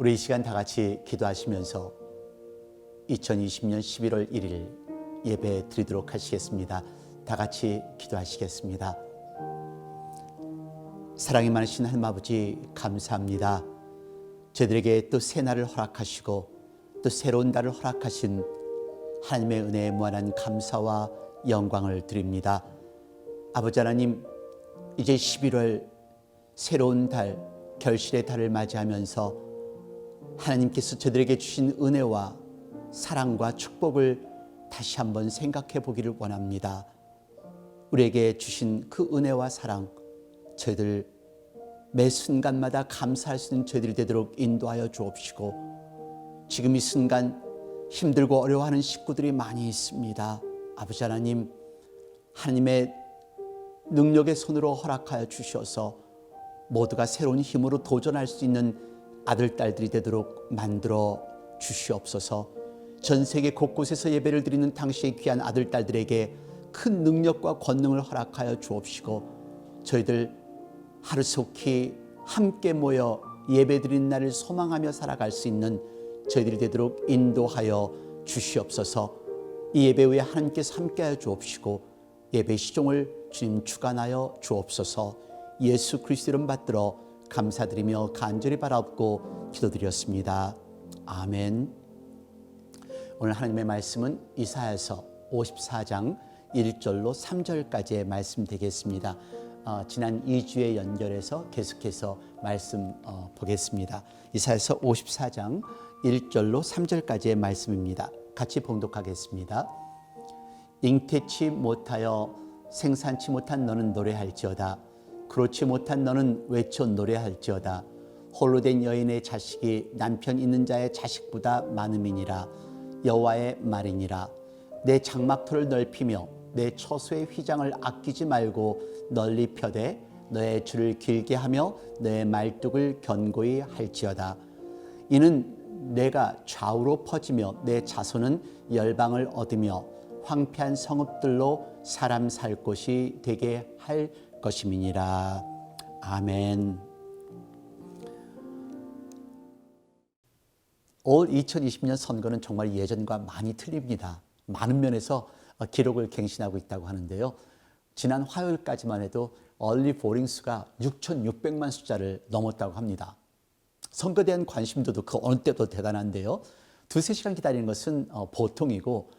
우리 이 시간 다 같이 기도하시면서 2020년 11월 1일 예배 드리도록 하시겠습니다. 다 같이 기도하시겠습니다. 사랑이 많으신 하나님 아버지 감사합니다. 저들에게 또 새 날을 허락하시고 또 새로운 달을 허락하신 하나님의 은혜에 무한한 감사와 영광을 드립니다. 아버지 하나님 이제 11월 새로운 달 결실의 달을 맞이하면서 하나님께서 저들에게 주신 은혜와 사랑과 축복을 다시 한번 생각해 보기를 원합니다. 우리에게 주신 그 은혜와 사랑 저희들 매 순간마다 감사할 수 있는 저희들이 되도록 인도하여 주옵시고 지금 이 순간 힘들고 어려워하는 식구들이 많이 있습니다. 아버지 하나님 하나님의 능력의 손으로 허락하여 주셔서 모두가 새로운 힘으로 도전할 수 있는 아들, 딸들이 되도록 만들어 주시옵소서. 전 세계 곳곳에서 예배를 드리는 당시의 귀한 아들, 딸들에게 큰 능력과 권능을 허락하여 주옵시고 저희들 하루속히 함께 모여 예배 드리는 날을 소망하며 살아갈 수 있는 저희들이 되도록 인도하여 주시옵소서. 이 예배 후에 하나님께서 함께하여 주옵시고 예배 시종을 주님 주관하여 주옵소서. 예수 그리스도 이름 받들어 감사드리며 간절히 바라옵고 기도드렸습니다. 아멘. 오늘 하나님의 말씀은 이사야서 54장 1절로 3절까지의 말씀 되겠습니다. 어, 지난 2주에 연결해서 계속해서 말씀 어, 보겠습니다. 이사야서 54장 1절로 3절까지의 말씀입니다. 같이 봉독하겠습니다. 잉태치 못하여 생산치 못한 너는 노래할지어다. 그렇지 못한 너는 외쳐 노래할지어다. 홀로 된 여인의 자식이 남편 있는 자의 자식보다 많음이니라. 여호와의 말이니라. 내 장막터를 넓히며 내 처소의 휘장을 아끼지 말고 널리 펴되 너의 줄을 길게 하며 너의 말뚝을 견고히 할지어다. 이는 내가 좌우로 퍼지며 내 자손은 열방을 얻으며 황폐한 성읍들로 사람 살 곳이 되게 할 것임이니라. 아멘. 올 2020년 선거는 정말 예전과 많이 틀립니다. 많은 면에서 기록을 갱신하고 있다고 하는데요. 지난 화요일까지만 해도 얼리 보링 수가 6,600만 숫자를 넘었다고 합니다. 선거에 대한 관심도도 그 어느 때도 대단한데요. 두세 시간 기다리는 것은 보통이고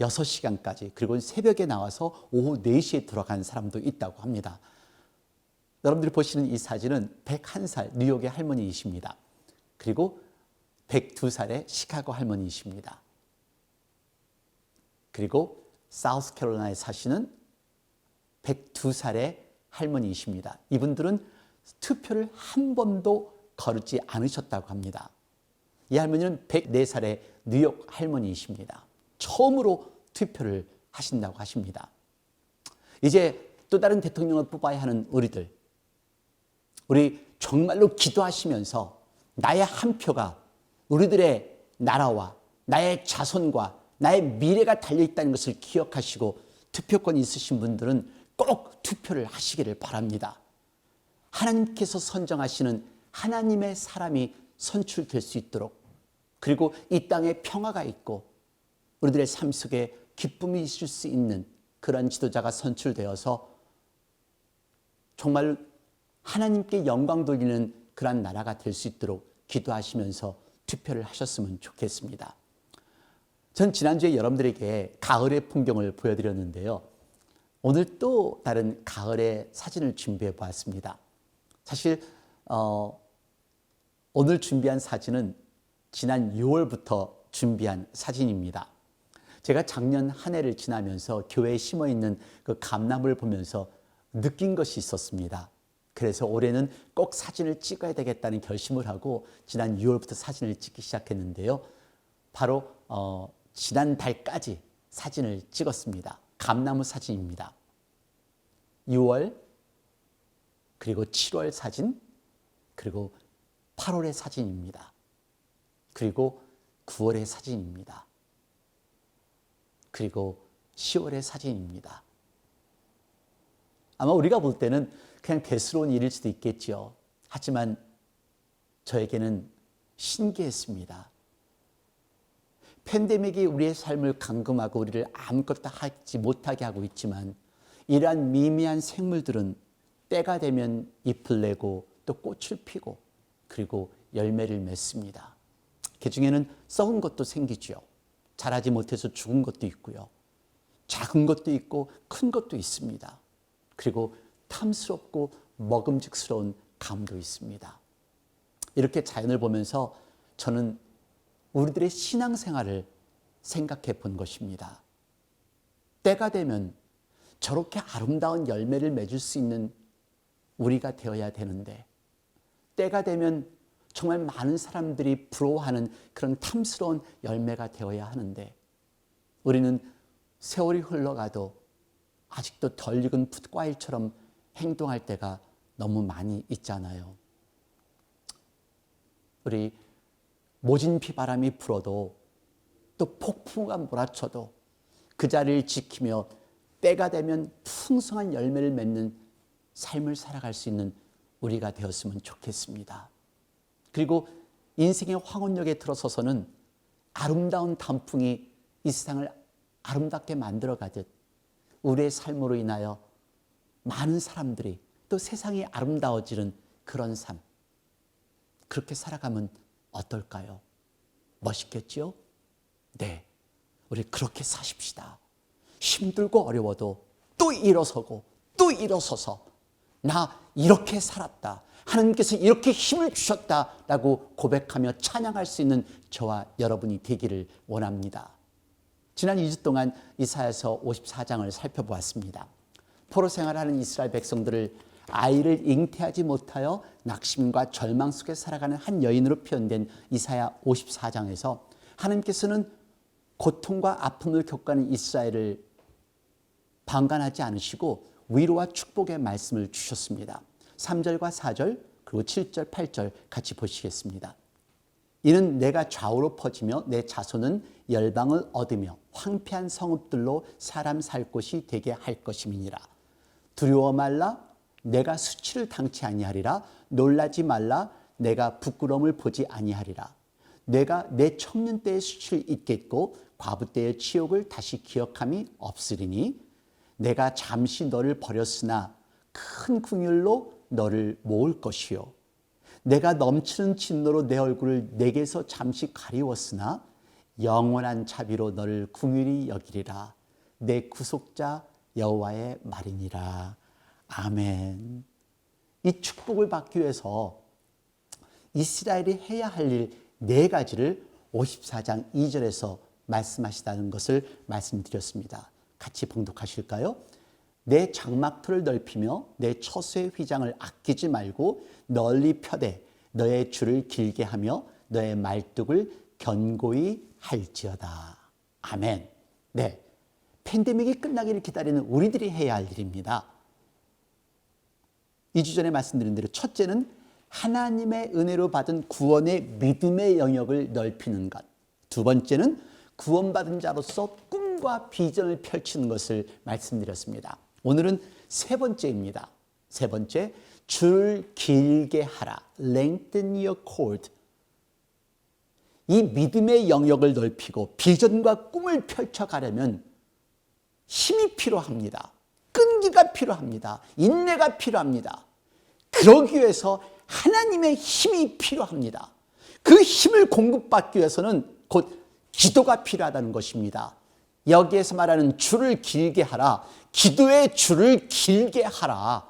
6시간까지 그리고 새벽에 나와서 오후 4시에 들어간 사람도 있다고 합니다. 여러분들이 보시는 이 사진은 101살 뉴욕의 할머니이십니다. 그리고 102살의 시카고 할머니이십니다. 그리고 사우스캐롤라나에 사시는 102살의 할머니이십니다. 이분들은 투표를 한 번도 거르지 않으셨다고 합니다. 이 할머니는 104살의 뉴욕 할머니이십니다. 처음으로 투표를 하신다고 하십니다. 이제 또 다른 대통령을 뽑아야 하는 우리들, 우리 정말로 기도하시면서 나의 한 표가 우리들의 나라와 나의 자손과 나의 미래가 달려있다는 것을 기억하시고 투표권이 있으신 분들은 꼭 투표를 하시기를 바랍니다. 하나님께서 선정하시는 하나님의 사람이 선출될 수 있도록 그리고 이 땅에 평화가 있고 우리들의 삶 속에 기쁨이 있을 수 있는 그런 지도자가 선출되어서 정말 하나님께 영광 돌리는 그러한 나라가 될 수 있도록 기도하시면서 투표를 하셨으면 좋겠습니다. 전 지난주에 여러분들에게 가을의 풍경을 보여드렸는데요. 오늘 또 다른 가을의 사진을 준비해 보았습니다. 사실 어, 오늘 준비한 사진은 지난 6월부터 준비한 사진입니다. 제가 작년 한 해를 지나면서 교회에 심어 있는 그 감나무를 보면서 느낀 것이 있었습니다. 그래서 올해는 꼭 사진을 찍어야 되겠다는 결심을 하고 지난 6월부터 사진을 찍기 시작했는데요. 바로 어, 지난 달까지 사진을 찍었습니다. 감나무 사진입니다. 6월 그리고 7월 사진 그리고 8월의 사진입니다. 그리고 9월의 사진입니다. 그리고 10월의 사진입니다. 아마 우리가 볼 때는 그냥 대수로운 일일 수도 있겠죠. 하지만 저에게는 신기했습니다. 팬데믹이 우리의 삶을 감금하고 우리를 아무것도 하지 못하게 하고 있지만 이러한 미미한 생물들은 때가 되면 잎을 내고 또 꽃을 피고 그리고 열매를 맺습니다. 그 중에는 썩은 것도 생기죠. 자라지 못해서 죽은 것도 있고요. 작은 것도 있고 큰 것도 있습니다. 그리고 탐스럽고 먹음직스러운 감도 있습니다. 이렇게 자연을 보면서 저는 우리들의 신앙생활을 생각해 본 것입니다. 때가 되면 저렇게 아름다운 열매를 맺을 수 있는 우리가 되어야 되는데, 때가 되면 정말 많은 사람들이 부러워하는 그런 탐스러운 열매가 되어야 하는데, 우리는 세월이 흘러가도 아직도 덜 익은 풋과일처럼 행동할 때가 너무 많이 있잖아요. 우리 모진 비바람이 불어도 또 폭풍우가 몰아쳐도 그 자리를 지키며 때가 되면 풍성한 열매를 맺는 삶을 살아갈 수 있는 우리가 되었으면 좋겠습니다. 그리고 인생의 황혼역에 들어서서는 아름다운 단풍이 이 세상을 아름답게 만들어 가듯 우리의 삶으로 인하여 많은 사람들이 또 세상이 아름다워지는 그런 삶. 그렇게 살아가면 어떨까요? 멋있겠죠? 네. 우리 그렇게 사십시다. 힘들고 어려워도 또 일어서고 또 일어서서 나 이렇게 살았다. 하나님께서 이렇게 힘을 주셨다라고 고백하며 찬양할 수 있는 저와 여러분이 되기를 원합니다. 지난 2주 동안 이사야서 54장을 살펴보았습니다. 포로 생활하는 이스라엘 백성들을 아이를 잉태하지 못하여 낙심과 절망 속에 살아가는 한 여인으로 표현된 이사야 54장에서 하나님께서는 고통과 아픔을 겪는 이스라엘을 방관하지 않으시고 위로와 축복의 말씀을 주셨습니다. 3절과 4절 그리고 7절, 8절 같이 보시겠습니다. 이는 내가 좌우로 퍼지며 내 자손은 열방을 얻으며 황폐한 성읍들로 사람 살 곳이 되게 할 것임이니라. 두려워 말라 내가 수치를 당치 아니하리라 놀라지 말라 내가 부끄러움을 보지 아니하리라. 내가 내 청년 때의 수치를 잊겠고 과부 때의 치욕을 다시 기억함이 없으리니 내가 잠시 너를 버렸으나 큰 궁율로 너를 모을 것이요 내가 넘치는 진노로 내 얼굴을 내게서 잠시 가리웠으나 영원한 자비로 너를 궁휼히 여기리라 내 구속자 여호와의 말이니라 아멘. 이 축복을 받기 위해서 이스라엘이 해야 할 일 네 가지를 54장 2절에서 말씀하시다는 것을 말씀드렸습니다. 같이 봉독하실까요? 내 장막틀을 넓히며 내 처수의 휘장을 아끼지 말고 널리 펴되 너의 줄을 길게 하며 너의 말뚝을 견고히 할지어다. 아멘. 네. 팬데믹이 끝나기를 기다리는 우리들이 해야 할 일입니다. 2주 전에 말씀드린 대로 첫째는 하나님의 은혜로 받은 구원의 믿음의 영역을 넓히는 것. 두 번째는 구원받은 자로서 꿈과 비전을 펼치는 것을 말씀드렸습니다. 오늘은 세 번째입니다. 세 번째, 줄 길게 하라. Lengthen your cord. 이 믿음의 영역을 넓히고 비전과 꿈을 펼쳐가려면 힘이 필요합니다. 끈기가 필요합니다. 인내가 필요합니다. 그러기 위해서 하나님의 힘이 필요합니다. 그 힘을 공급받기 위해서는 곧 기도가 필요하다는 것입니다. 여기에서 말하는 줄을 길게 하라. 기도의 줄을 길게 하라.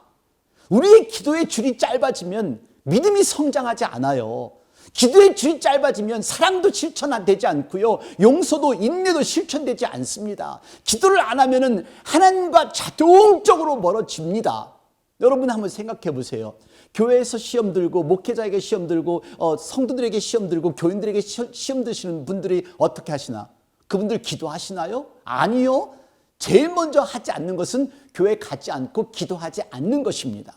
우리의 기도의 줄이 짧아지면 믿음이 성장하지 않아요. 기도의 줄이 짧아지면 사랑도 실천되지 않고요. 용서도 인내도 실천되지 않습니다. 기도를 안 하면은 하나님과 자동적으로 멀어집니다. 여러분 한번 생각해 보세요. 교회에서 시험 들고 목회자에게 시험 들고 어, 성도들에게 시험 들고 교인들에게 시험 드시는 분들이 어떻게 하시나? 그분들 기도하시나요? 아니요. 제일 먼저 하지 않는 것은 교회 가지 않고 기도하지 않는 것입니다.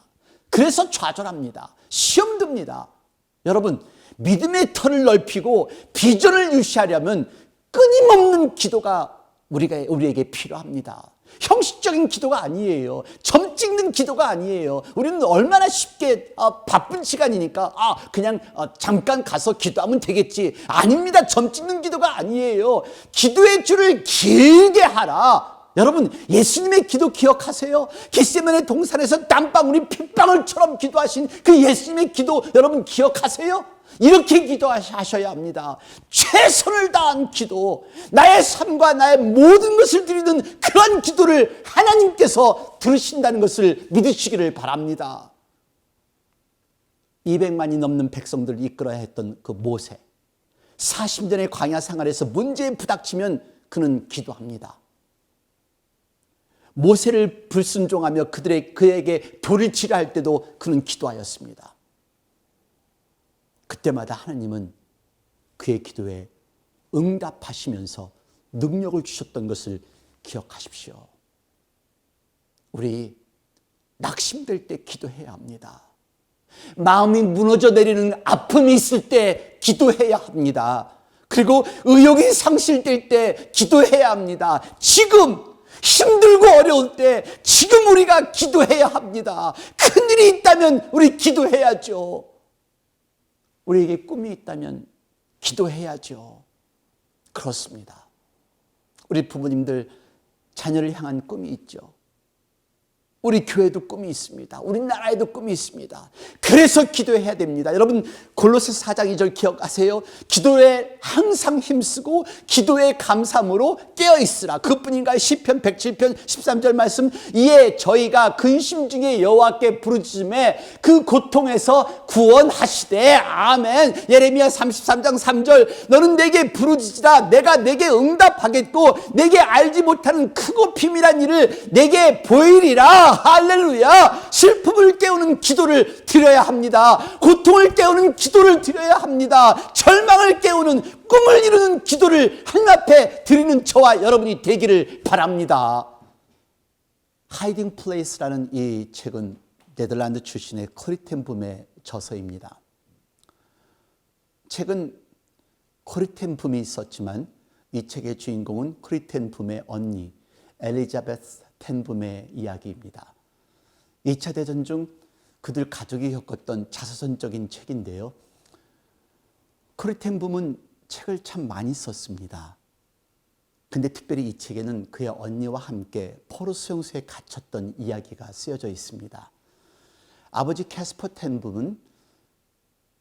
그래서 좌절합니다. 시험 듭니다. 여러분, 믿음의 털을 넓히고 비전을 유지하려면 끊임없는 기도가 우리가 우리에게 필요합니다. 형식적인 기도가 아니에요. 점 찍는 기도가 아니에요. 우리는 얼마나 쉽게 아, 바쁜 시간이니까 아 그냥 아, 잠깐 가서 기도하면 되겠지. 아닙니다. 점 찍는 기도가 아니에요. 기도의 줄을 길게 하라. 여러분 예수님의 기도 기억하세요? 겟세만의 동산에서 땀방울이 핏방울처럼 기도하신 그 예수님의 기도 여러분 기억하세요? 이렇게 기도하셔야 합니다. 최선을 다한 기도, 나의 삶과 나의 모든 것을 드리는 그런 기도를 하나님께서 들으신다는 것을 믿으시기를 바랍니다. 200만이 넘는 백성들을 이끌어야 했던 그 모세. 40년의 광야 생활에서 문제에 부닥치면 그는 기도합니다. 모세를 불순종하며 그들의 그에게 돌을 치라 할 때도 그는 기도하였습니다. 그때마다 하나님은 그의 기도에 응답하시면서 능력을 주셨던 것을 기억하십시오. 우리 낙심될 때 기도해야 합니다. 마음이 무너져 내리는 아픔이 있을 때 기도해야 합니다. 그리고 의욕이 상실될 때 기도해야 합니다. 지금 힘들고 어려울 때 지금 우리가 기도해야 합니다. 큰 일이 있다면 우리 기도해야죠. 우리에게 꿈이 있다면 기도해야죠. 그렇습니다. 우리 부모님들 자녀를 향한 꿈이 있죠. 우리 교회도 꿈이 있습니다. 우리나라에도 꿈이 있습니다. 그래서 기도해야 됩니다. 여러분 골로새 4장 2절 기억하세요? 기도에 항상 힘쓰고 기도에 감사함으로 깨어 있으라. 그뿐인가요? 시편 107편 13절 말씀 이에 저희가 근심 중에 여호와께 부르짖음에 그 고통에서 구원하시되 아멘. 예레미야 33장 3절 너는 내게 부르짖으라 내가 내게 응답하겠고 내게 알지 못하는 크고 비밀한 일을 내게 보이리라. 할렐루야. 슬픔을 깨우는 기도를 드려야 합니다. 고통을 깨우는 기도 를 드려야 합니다. 절망을 깨우는 꿈을 이루는 기도를 하나님 앞에 드리는 저와 여러분이 되기를 바랍니다. 하이딩 플레이스라는 이 책은 네덜란드 출신의 커리텐붐의 저서입니다. 책은 코리텐붐이 있었지만 이 책의 주인공은 코리텐붐의 언니 엘리자베스 텐붐의 이야기입니다. 2차 대전 중 그들 가족이 겪었던 자서전적인 책인데요. 코리텐 붐은 책을 참 많이 썼습니다. 근데 특별히 이 책에는 그의 언니와 함께 포로 수용소에 갇혔던 이야기가 쓰여져 있습니다. 아버지 캐스퍼 텐 붐은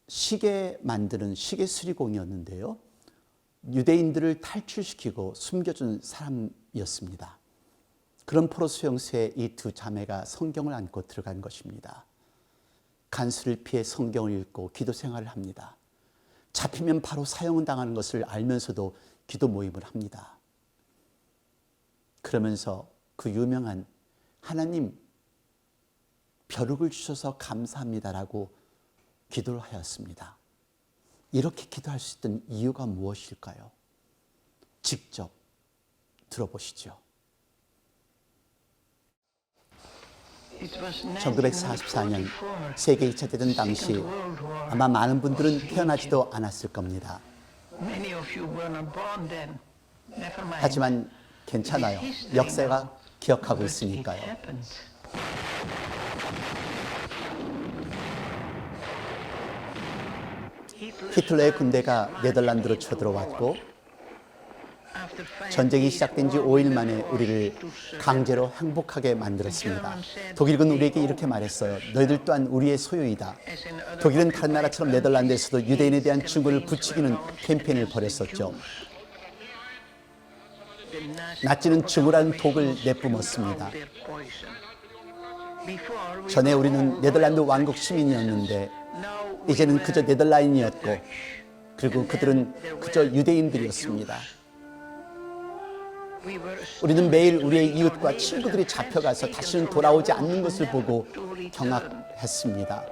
시계 만드는 시계 수리공이었는데요. 유대인들을 탈출시키고 숨겨준 사람이었습니다. 그런 포로 수용소에 이 두 자매가 성경을 안고 들어간 것입니다. 간수를 피해 성경을 읽고 기도 생활을 합니다. 잡히면 바로 사형을 당하는 것을 알면서도 기도 모임을 합니다. 그러면서 그 유명한 하나님 벼룩을 주셔서 감사합니다라고 기도를 하였습니다. 이렇게 기도할 수 있던 이유가 무엇일까요? 직접 들어보시죠. 1944년 세계 2차 대전 당시 아마 많은 분들은 태어나지도 않았을 겁니다. 하지만 괜찮아요. 역사가 기억하고 있으니까요. 히틀러의 군대가 네덜란드로 쳐들어왔고 전쟁이 시작된 지 5일 만에 우리를 강제로 항복하게 만들었습니다. 독일군 우리에게 이렇게 말했어요. 너희들 또한 우리의 소유이다. 독일은 다른 나라처럼 네덜란드에서도 유대인에 대한 증거를 붙이기는 캠페인을 벌였었죠. 나치는 증오라는 독을 내뿜었습니다. 전에 우리는 네덜란드 왕국 시민이었는데 이제는 그저 네덜란드이었고 그리고 그들은 그저 유대인들이었습니다. 우리는 매일 우리의 이웃과 친구들이 잡혀가서 다시는 돌아오지 않는 것을 보고 경악했습니다.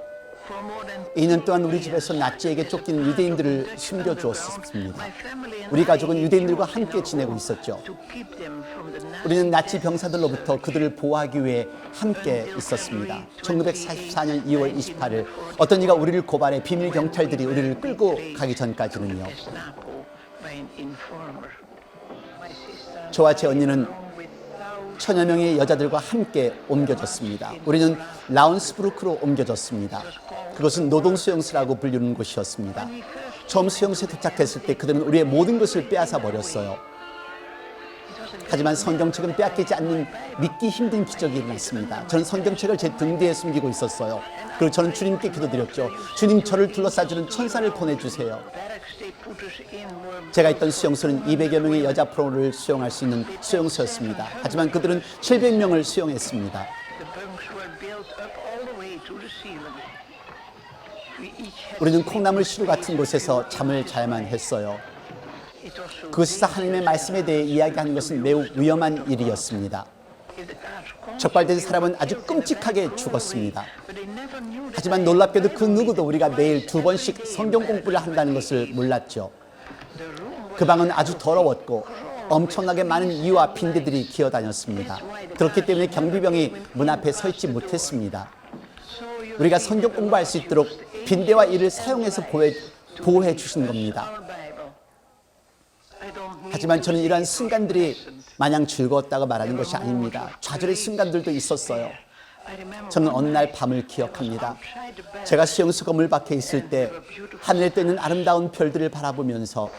2년 동안 우리 집에서 나치에게 쫓긴 유대인들을 숨겨주었습니다. 우리 가족은 유대인들과 함께 지내고 있었죠. 우리는 나치 병사들로부터 그들을 보호하기 위해 함께 있었습니다. 1944년 2월 28일 어떤 이가 우리를 고발해 비밀 경찰들이 우리를 끌고 가기 전까지는요. 저와 제 언니는 천여 명의 여자들과 함께 옮겨졌습니다. 우리는 라운스부르크로 옮겨졌습니다. 그것은 노동 수용소라고 불리는 곳이었습니다. 처음 수용소에 도착했을 때 그들은 우리의 모든 것을 빼앗아 버렸어요. 하지만 성경책은 빼앗기지 않는 믿기 힘든 기적이 일어났습니다. 저는 성경책을 제 등 뒤에 숨기고 있었어요. 그리고 저는 주님께 기도드렸죠. 주님 저를 둘러싸주는 천사를 보내주세요. 제가 있던 수용소는 200여 명의 여자 프로를 수용할 수 있는 수용소였습니다. 하지만 그들은 700명을 수용했습니다. 우리는 콩나물 시루 같은 곳에서 잠을 자야만 했어요. 그곳에서 하나님의 말씀에 대해 이야기하는 것은 매우 위험한 일이었습니다. 적발된 사람은 아주 끔찍하게 죽었습니다. 하지만 놀랍게도 그 누구도 우리가 매일 두 번씩 성경 공부를 한다는 것을 몰랐죠. 그 방은 아주 더러웠고 엄청나게 많은 이와 빈대들이 기어다녔습니다. 그렇기 때문에 경비병이 문 앞에 서 있지 못했습니다. 우리가 성경 공부할 수 있도록 빈대와 이를 사용해서 보호해, 보호해 주신 겁니다. 하지만 저는 이러한 순간들이 마냥 즐거웠다고 말하는 것이 아닙니다. 좌절의 순간들도 있었어요. 저는 어느 날 밤을 기억합니다. 제가 수영수 건물 밖에 있을 때 하늘에 뜨는 아름다운 별들을 바라보면서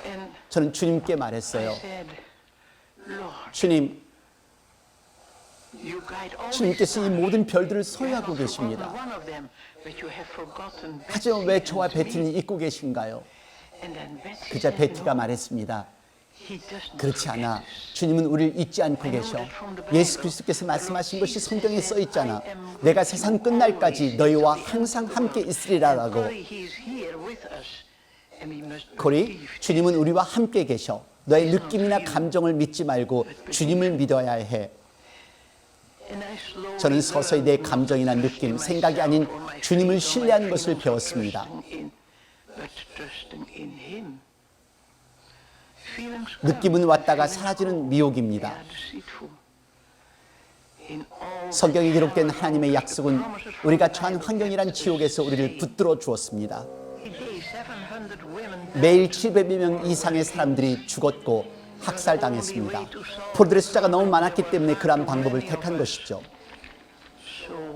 저는 주님께 말했어요. 주님, 주님께서 이 모든 별들을 소유하고 계십니다. 하지만 왜 저와 베티는 잊고 계신가요? 그자 베티가 말했습니다. 그렇지 않아. 주님은 우리를 잊지 않고 계셔. 예수 그리스도께서 말씀하신 것이 성경에 써 있잖아. 내가 세상 끝날까지 너희와 항상 함께 있으리라라고. Believe 주님은 우리와 함께 계셔. 너의 느낌이나 감정을 믿지 말고 주님을 믿어야 해. 저는 서서히 내 감정이나 느낌, 생각이 아닌 주님을 신뢰하는 것을 배웠습니다. 느낌은 왔다가 사라지는 미혹입니다. 성경에 기록된 하나님의 약속은 우리가 처한 환경이란 지옥에서 우리를 붙들어 주었습니다. day 700 women 매일 700명 이상의 사람들이 죽었고 학살당했습니다. 포로들의 숫자가 너무 많았기 때문에 그러한 방법을 택한 것이죠.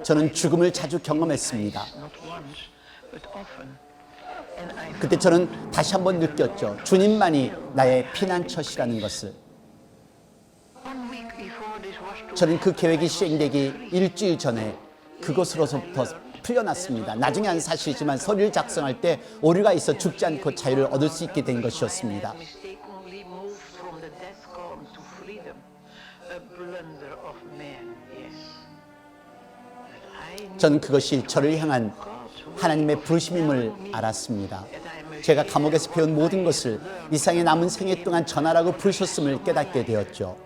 저는 죽음을 자주 경험했습니다. 그때 저는 다시 한번 느꼈죠. 주님만이 나의 피난처시라는 것을. 저는 그 계획이 시행되기 일주일 전에 그것으로부터 풀려났습니다. 나중에 한 사실이지만 서류를 작성할 때 오류가 있어 죽지 않고 자유를 얻을 수 있게 된 것이었습니다. 저는 그것이 저를 향한 하나님의 부르심임을 알았습니다. 제가 감옥에서 배운 모든 것을 이 세상에 남은 생애 동안 전하라고 부르셨음을 깨닫게 되었죠.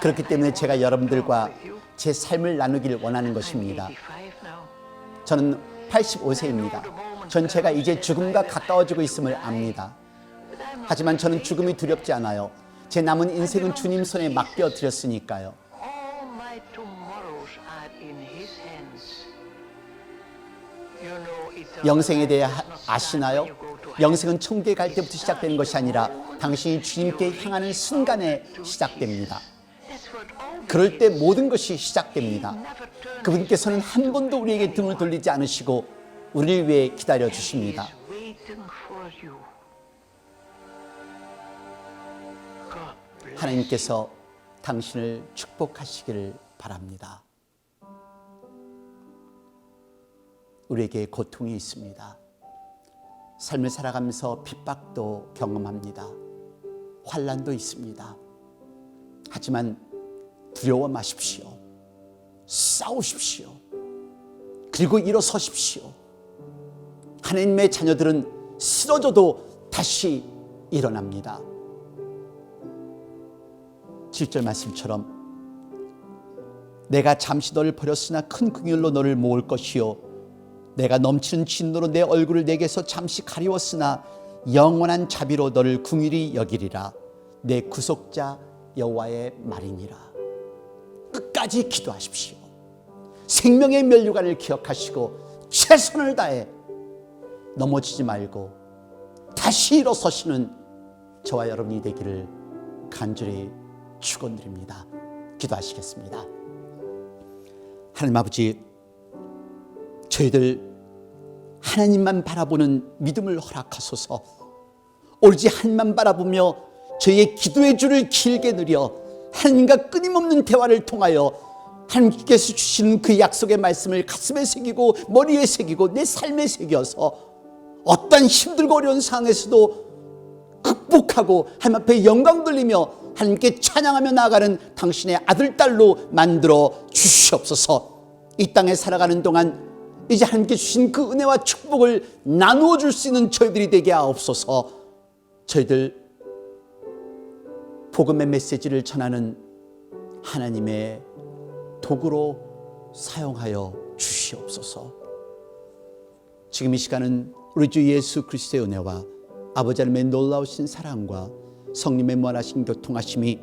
그렇기 때문에 제가 여러분들과 제 삶을 나누기를 원하는 것입니다. 85 now. 저는 85세입니다. 전 제가 이제 죽음과 가까워지고 있음을 압니다. 하지만 저는 죽음이 두렵지 않아요. 제 남은 인생은 주님 손에 맡겨 드렸으니까요. 영생에 대해 아시나요? 영생은 천국에 갈 때부터 시작되는 것이 아니라 당신이 주님께 향하는 순간에 시작됩니다. 그럴 때 모든 것이 시작됩니다. 그분께서는 한 번도 우리에게 등을 돌리지 않으시고 우리를 위해 기다려 주십니다. 하나님께서 당신을 축복하시기를 바랍니다. 우리에게 고통이 있습니다. 삶을 살아가면서 핍박도 경험합니다. 환란도 있습니다. 하지만 두려워 마십시오. 싸우십시오. 그리고 일어서십시오. 하나님의 자녀들은 쓰러져도 다시 일어납니다. 7절 말씀처럼 내가 잠시 너를 버렸으나 큰 긍휼로 너를 모을 것이요. 내가 넘치는 진노로 내 얼굴을 내게서 잠시 가리웠으나 영원한 자비로 너를 궁휼히 여기리라. 내 구속자 여호와의 말이니라. 끝까지 기도하십시오. 생명의 면류관을 기억하시고 최선을 다해 넘어지지 말고 다시 일어서시는 저와 여러분이 되기를 간절히 축원드립니다. 기도하시겠습니다. 하나님 아버지 저희들 하나님만 바라보는 믿음을 허락하소서 오로지 하나님만 바라보며 저희의 기도의 줄을 길게 늘려 하나님과 끊임없는 대화를 통하여 하나님께서 주시는 그 약속의 말씀을 가슴에 새기고 머리에 새기고 내 삶에 새겨서 어떤 힘들고 어려운 상황에서도 극복하고 하나님 앞에 영광 돌리며 하나님께 찬양하며 나아가는 당신의 아들 딸로 만들어 주시옵소서. 이 땅에 살아가는 동안 이제 하나님께 주신 그 은혜와 축복을 나누어 줄 수 있는 저희들이 되게 하옵소서. 저희들 복음의 메시지를 전하는 하나님의 도구로 사용하여 주시옵소서. 지금 이 시간은 우리 주 예수 그리스도의 은혜와 아버지 하나님의 놀라우신 사랑과 성령의 무한하신 교통하심이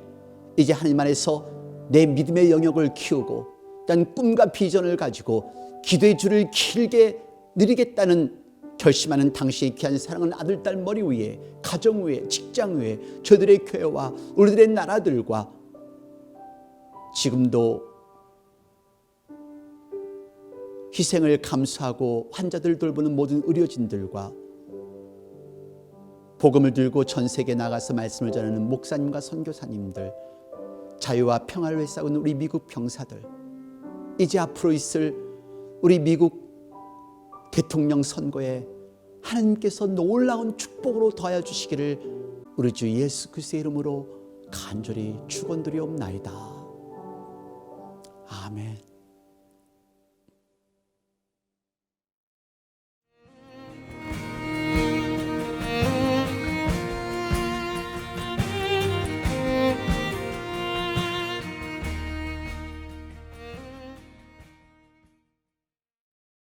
이제 하나님 안에서 내 믿음의 영역을 키우고 난 꿈과 비전을 가지고 기도의 줄을 길게 누리겠다는 결심하는 당신의 귀한 사랑은 아들, 딸 머리 위에 가정 위에 직장 위에 저들의 교회와 우리들의 나라들과 지금도 희생을 감수하고 환자들 돌보는 모든 의료진들과 복음을 들고 전 세계 나가서 말씀을 전하는 목사님과 선교사님들, 자유와 평화를 싸우는 우리 미국 병사들, 이제 앞으로 있을 우리 미국 대통령 선거에 하나님께서 놀라운 축복으로 더하여 주시기를 우리 주 예수 그리스도의 이름으로 간절히 축원드리옵나이다. 아멘.